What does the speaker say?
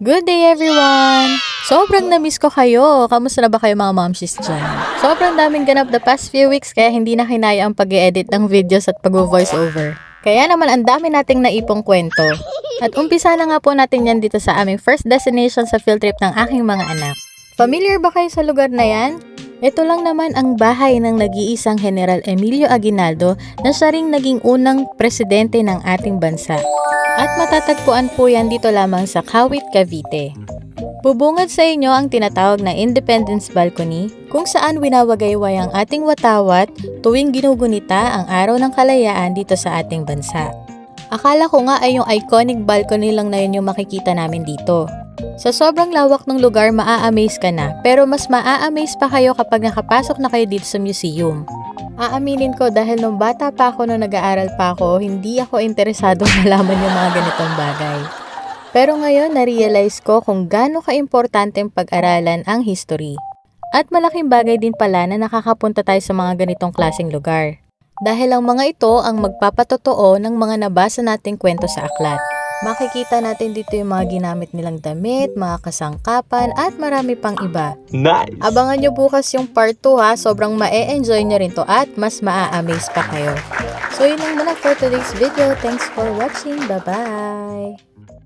Good day everyone! Sobrang na-miss ko kayo. Kamusta na ba kayo mga momshies dyan? Sobrang daming ganap the past few weeks kaya hindi na kinaya ang pag edit ng videos at pag-voice over. Kaya naman ang dami nating naipong kwento. At umpisa na nga po natin yan dito sa aming first destination sa field trip ng aking mga anak. Familiar ba kayo sa lugar na yan? Ito lang naman ang bahay ng nag-iisang General Emilio Aguinaldo na siya ring naging unang presidente ng ating bansa. At matatagpuan po yan dito lamang sa Kawit, Cavite. Bubungad sa inyo ang tinatawag na Independence Balcony kung saan winawagayway ang ating watawat tuwing ginugunita ang araw ng kalayaan dito sa ating bansa. Akala ko nga ay yung iconic balcony lang na yun yung makikita namin dito. Sa sobrang lawak ng lugar, maa-amaze ka na, pero mas maa-amaze pa kayo kapag nakapasok na kayo dito sa museum. Aaminin ko dahil nung bata pa ako nung nag-aaral pa ako, hindi ako interesado malaman yung mga ganitong bagay. Pero ngayon, na-realize ko kung gaano kaimportante pag-aralan ang history. At malaking bagay din pala na nakakapunta tayo sa mga ganitong klaseng lugar. Dahil ang mga ito ang magpapatotoo ng mga nabasa nating kwento sa aklat. Makikita natin dito yung mga ginamit nilang damit, mga kasangkapan, at marami pang iba. Nice! Abangan nyo bukas yung part 2 ha, sobrang ma-e-enjoy nyo rin to at mas maa-amaze pa kayo. So yun lang muna for today's video. Thanks for watching. Bye-bye!